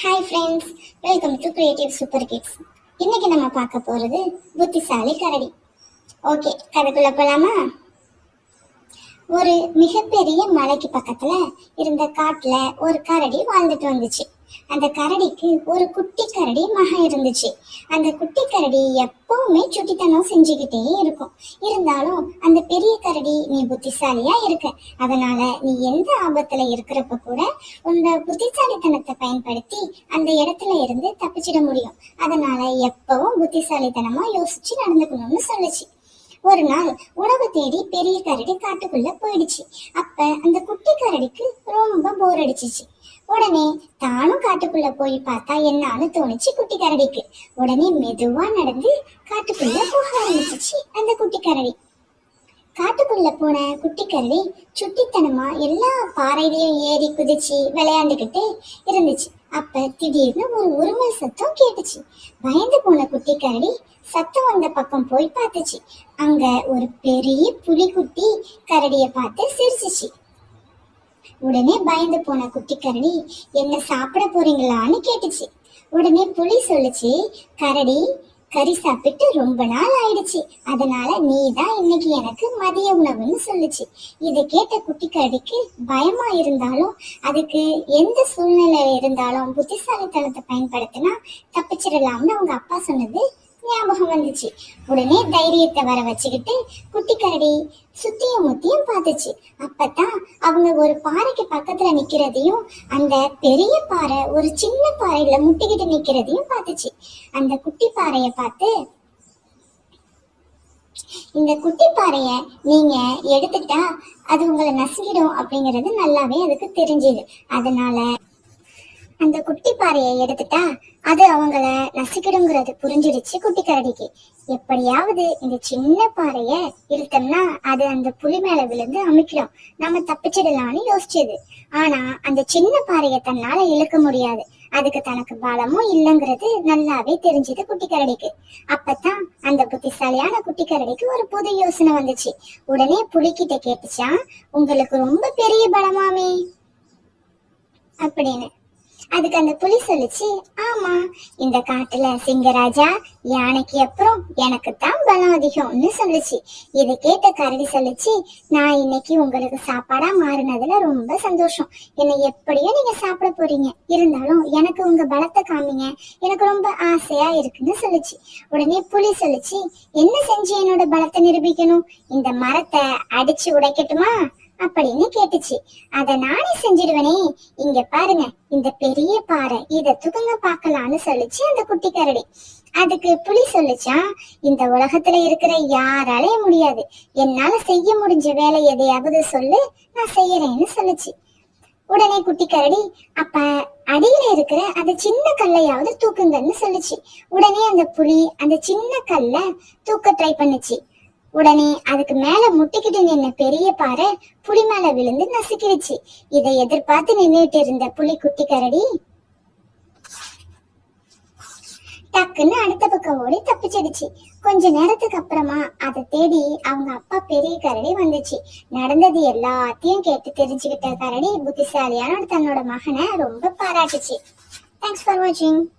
Hi friends welcome to creative super kids இன்னைக்கு நம்ம பார்க்க போகிறது புத்திசாலி கரடி. ஓகே கதைக்குள்ள போலாமா? ஒரு மிகப்பெரிய மலைக்கு பக்கத்துல இருந்த காட்டுல ஒரு கரடி வாழ்ந்துட்டு வந்துச்சு. அந்த கரடிக்கு ஒரு குட்டி கரடி மகன் இருந்துச்சு. அந்த குட்டி கரடி எப்பவுமே சுட்டித்தனம் செஞ்சுக்கிட்டே இருக்கும். இருந்தாலும் அந்த பெரிய கரடி நீ புத்திசாலியா இருக்க. அதனால நீ எந்த ஆபத்துல இருக்கிறப்ப கூட உன்னோட புத்திசாலித்தனத்தை பயன்படுத்தி அந்த இடத்துல இருந்து தப்பிச்சிட முடியும். அதனால எப்பவும் புத்திசாலித்தனமா யோசிச்சு நடந்துக்கணும்னு சொல்லுச்சு. ஒரு நாள் உணவு தேடி பெரிய கரடி காட்டுக்குள்ள போயிடுச்சு. அப்ப அந்த குட்டி கரடிக்கு ரொம்ப போர் அடிச்சிச்சு. உடனே தானும் காட்டுக்குள்ள போய் பார்த்தா என்னன்னு தோணுச்சு குட்டி கரடிக்கு உடனே மெதுவா நடந்து காட்டுக்குள்ள போக ஆரம்பிச்சிச்சு அந்த குட்டி கரடி காட்டுக்குள்ள போன குட்டி கரடி சுட்டித்தனமா எல்லா பாறையிலையும் ஏறி குதிச்சு விளையாண்டுகிட்டே இருந்துச்சு. அப்ப திடீர்னு ஒரு உருமல் சத்தம் கேட்டுச்சு. பயந்து போன குட்டி கரடி சத்தம் வந்த பக்கம் போய் பார்த்துச்சு. அங்க ஒரு பெரிய புலிக்குட்டி கரடிய பார்த்து சிரிச்சிச்சு. உடனே பயந்து போன குட்டி என்ன சாப்பிட போறீங்களான்னு கேட்டுச்சு. உடனே புலி சொல்லுச்சு கரடி கறி சாப்பிட்டு ரொம்ப நாள் ஆயிடுச்சு. அதனால நீ தான் இன்னைக்கு எனக்கு மதிய உணவுன்னு சொல்லுச்சு. இதை கேட்ட குட்டி கரடிக்கு பயமா இருந்தாலும் அதுக்கு எந்த சூழ்நிலையில இருந்தாலும் புத்திசாலித்தனத்தை பயன்படுத்தினா தப்பிச்சிடலாம்னு அவங்க அப்பா சொன்னது ஞாபகம் வந்துச்சு. உடனே தைரியத்தை வர வச்சுக்கிட்டு குட்டி கரடி சுத்தியும் முத்தியும் பார்த்துச்சு. அப்பதான் அவங்க ஒரு பாறைக்கு பக்கத்துல நிக்கிறதையும் அந்த பெரிய பாறை ஒரு சின்ன பாறையில முட்டிக்கிட்டு நிக்கிறதையும் பார்த்துச்சு. அந்த குட்டி பாறைய பார்த்து இந்த குட்டி பாறைய நீங்க எடுத்துட்டா அது உங்களை நசுங்கிடும் அப்படிங்கிறது நல்லாவே அதுக்கு தெரிஞ்சுது. அதனால அந்த குட்டி பாறையை எடுத்துட்டா அது அவங்கள நசுக்கிடுங்கிறது புரிஞ்சிடுச்சு குட்டி கரடிக்கு எப்படியாவது இந்த சின்ன பாறைய இழுத்தோம்னா அது அந்த புலி மேல விழுந்து அமுக்கிடும். நம்ம தப்பிச்சிடலாம்னு யோசிச்சது. ஆனா அந்த சின்ன பாறையை தன்னால இழுக்க முடியாது. அதுக்கு தனக்கு பலமும் இல்லைங்கிறது நல்லாவே தெரிஞ்சது குட்டி கரடிக்கு அப்பதான் அந்த புத்திசாலியான குட்டி கரடிக்கு ஒரு புது யோசனை வந்துச்சு. உடனே புலிக்கிட்ட கேட்டுச்சா உங்களுக்கு ரொம்ப பெரிய பலமாமே அப்படின்னு. அதுக்கு அந்த புலி சொல்லுச்சு ஆமா இந்த காட்டுல சிங்கராஜா யானைக்கு அப்புறம் எனக்கு தான் பலம் அதிகம்னு சொல்லுச்சு. இதை கேட்ட கரடி சொல்லுச்சு நான் இன்னைக்கு உங்களுக்கு சாப்பாடா மாறினதுல ரொம்ப சந்தோஷம். என்னை எப்படியோ நீங்க சாப்பிட போறீங்க. இருந்தாலும் எனக்கு உங்க பலத்தை காமிங்க. எனக்கு ரொம்ப ஆசையா இருக்குன்னு சொல்லுச்சு. உடனே புலி சொல்லுச்சு என்ன செஞ்சு என்னோட பலத்தை நிரூபிக்கணும்? இந்த மரத்தை அடிச்சு உடைக்கட்டுமா? அப்படின்னு கேட்டுச்சு. அத நானே செஞ்சிடுவனே இங்க பாருங்க இந்த பெரிய பாறை இத தூக்குங்க பாக்கலாம்னு சொல்லிச்சு அந்த குட்டி கரடி. அதுக்கு புலி சொல்லுச்சா இந்த உலகத்துல இருக்கிற யாராலே முடியாது. என்னால செய்ய முடிஞ்ச வேலை எதையாவது சொல்லு நான் செய்யறேன்னு சொல்லுச்சு. உடனே குட்டி கரடி அப்ப அடியில இருக்கிற அந்த சின்ன கல்லையாவது தூக்குங்கன்னு சொல்லுச்சு. உடனே அந்த புலி அந்த சின்ன கல்ல தூக்க ட்ரை பண்ணுச்சு. உடனே அதுக்கு மேல முட்டிக்கிட்டு நின்ன பெரிய பாறை புலி மேல விழுந்து நசுக்கிடுச்சு இதை எதிர்பார்த்து நின்னுட்டு இருந்த புலி குட்டி கரடி டக்குன்னு அடுத்த பக்கம் ஓடி தப்பிச்சிடுச்சு. கொஞ்ச நேரத்துக்கு அப்புறமா அதை தேடி அவங்க அப்பா பெரிய கரடி வந்துச்சு. நடந்தது எல்லாத்தையும் கேட்டு தெரிஞ்சுக்கிட்ட கரடி புத்திசாலியான தன்னோட மகனை ரொம்ப பாராட்டுச்சு. தேங்க்ஸ் ஃபார் வாட்சிங்